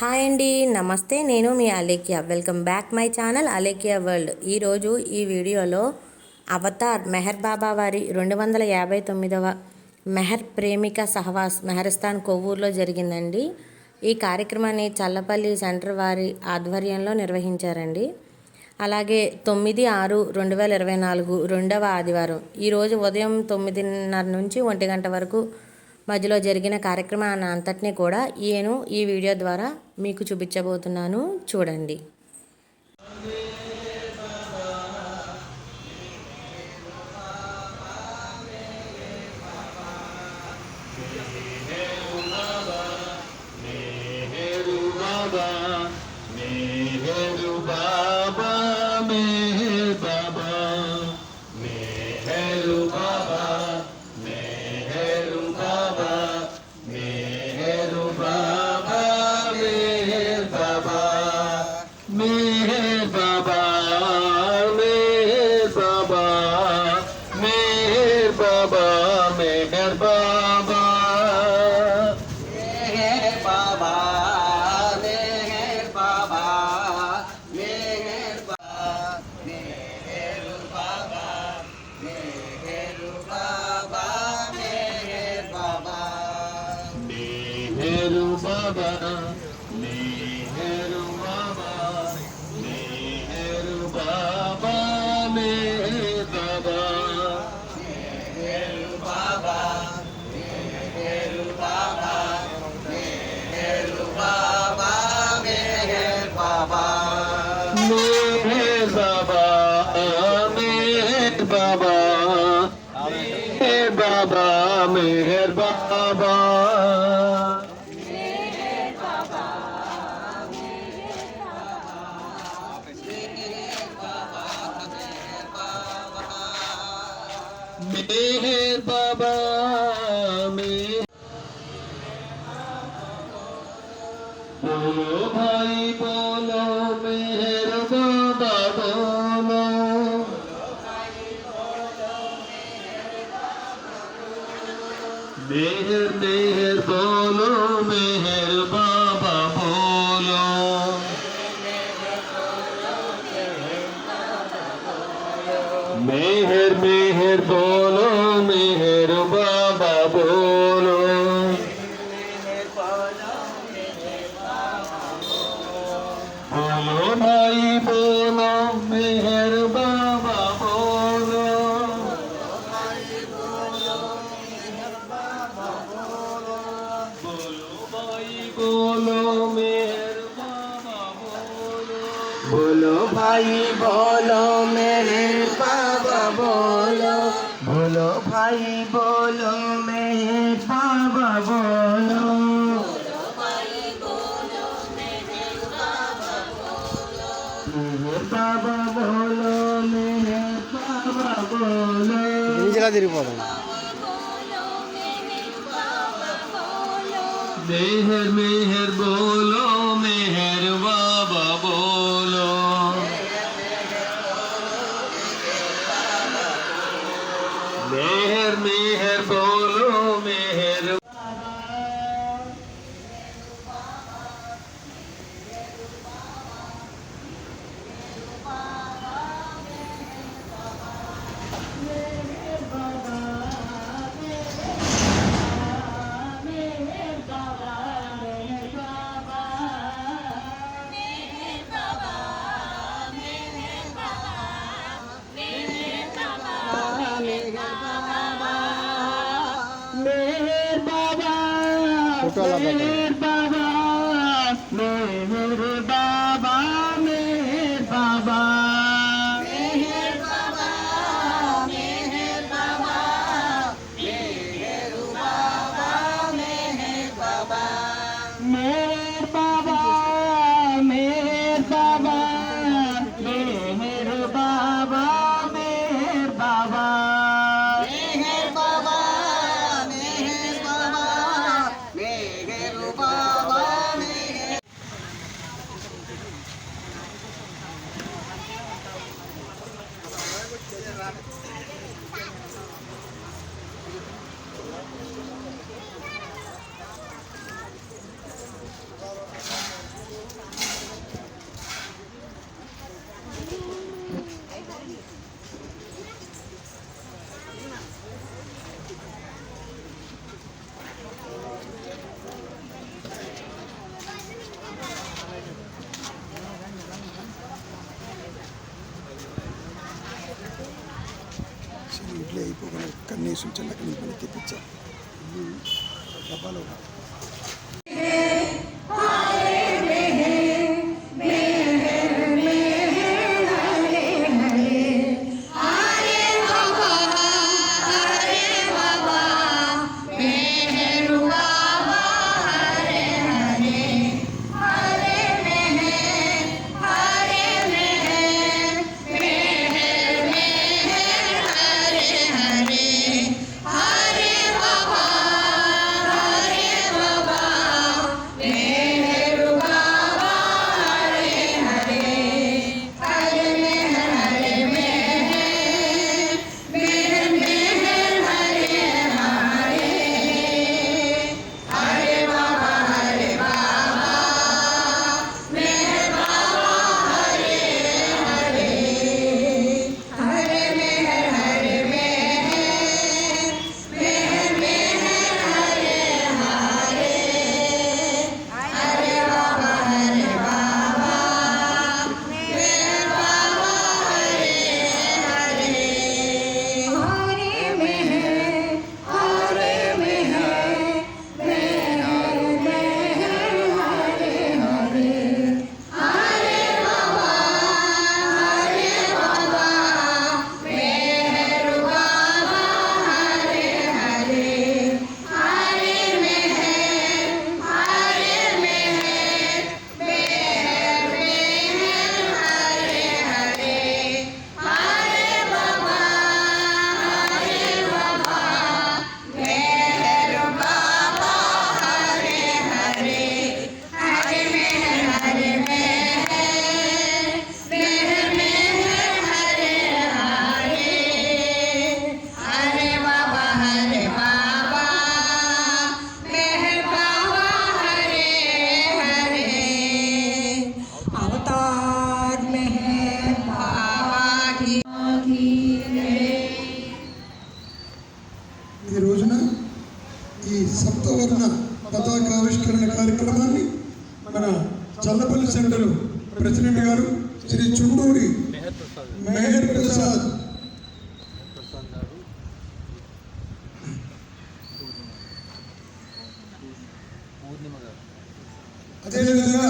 Hi అండి నమస్తే. నేను మీ Alekhya. Welcome back my channel Alekhya world. ఈరోజు ఈ వీడియోలో అవతార్ మెహర్ బాబా వారి రెండు వందల యాభై తొమ్మిదవ మెహర్ ప్రేమిక సహవాస్ మెహర్స్థాన్ కొవ్వూరులో జరిగిందండి. ఈ కార్యక్రమాన్ని చల్లపల్లి సెంటర్ వారి ఆధ్వర్యంలో నిర్వహించారండి. అలాగే తొమ్మిది ఆరు రెండు వేల ఇరవై నాలుగు రెండవ ఆదివారం. ఈరోజు ఉదయం తొమ్మిదిన్నర నుంచి ఒంటి గంట వరకు మధ్యలో జరిగిన కార్యక్రమాన్ని అంతటినీ కూడా నేను ఈ వీడియో ద్వారా మీకు చూపించబోతున్నాను చూడండి Bye. মেহেরু বাবা মেহেরু বাবা মেহেরু বাবা মেহের বাবা। মেহেরু বাবা মেহেরু বাবা মেহেরু বাবা মেহের বাবা। মেহের বাবা মেহের বাবা মেহের বাবা মেহের বাবা। ও ভাই বলো মেহের বাবা বলো। মেহের মেহের বলো, মেহের বাবা বলো। মেহের মেহের বলো, মেহের কলমের বলো, ভাই, বলো মেরে বাবা, বলো। বলো, ভাই, বলো মেরে বাবা, বলো। বাবা, বলো মেরে বাবা, বলো। নিজেরা দেরি বলো। मेहर मेहर बोलो मेहर बाबा बोलो मेहर मेहर बोलो मेहर যায় గణేష్ మనకి తెప్పించారు డబ్బాలో ఈ రోజున ఈ సప్తవర్ణ పతాకావిష్కరణ కార్యక్రమాన్ని మన చల్లపల్లి సెంటర్ ప్రెసిడెంట్ గారు శ్రీ చుండూరి మెహర్ ప్రసాద్ అదేవిధంగా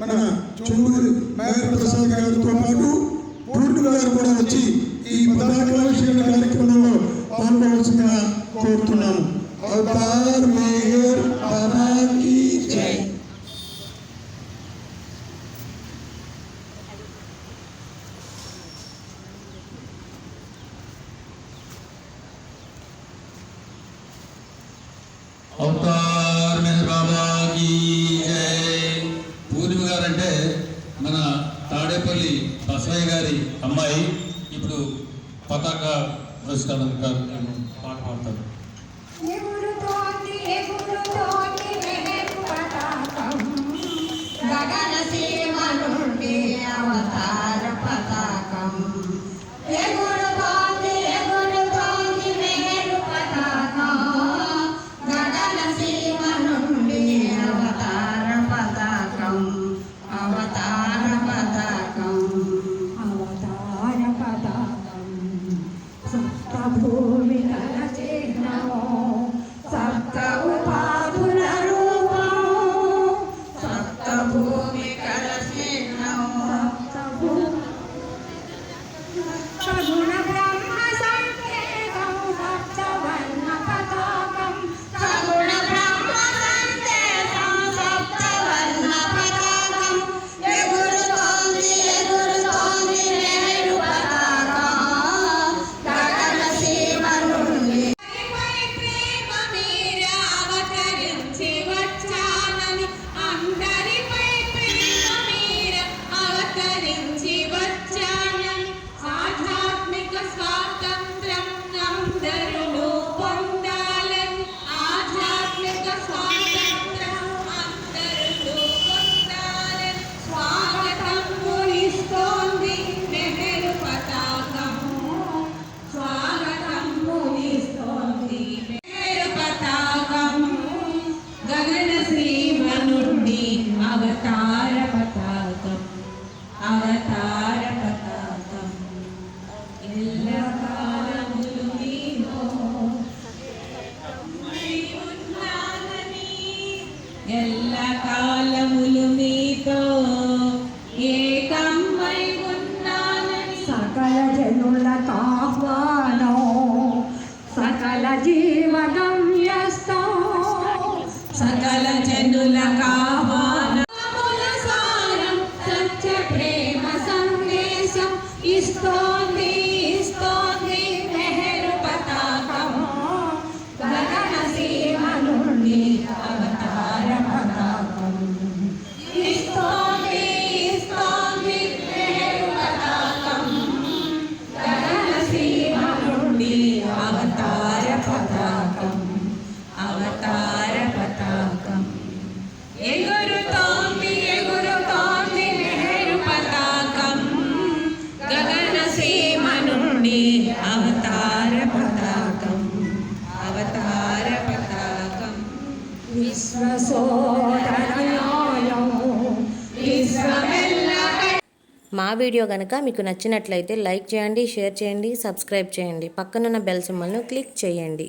మన చుండూరి మెహర్ ప్రసాద్ గారితో పాటు పూర్ణిమ గారు కూడా వచ్చి ఈ పతాకావిష్కరణ అవతార్ మెహర్ బాబా పూర్ణిమ గారు అంటే మన తాడేపల్లి బసవయ్య గారి అమ్మాయి ఇప్పుడు పతాక పురస్కారం గారు పాట పాడతారు ఎగురుతోంది Sabor. సకల జనులతాహ్వానో సకల జీవగమ్యస్తో సకల జనులకా నా వీడియో కనుక మీకు నచ్చినట్లయితే లైక్ చేయండి షేర్ చేయండి సబ్స్క్రైబ్ చేయండి. పక్కనున్న బెల్ సింబల్ను క్లిక్ చేయండి.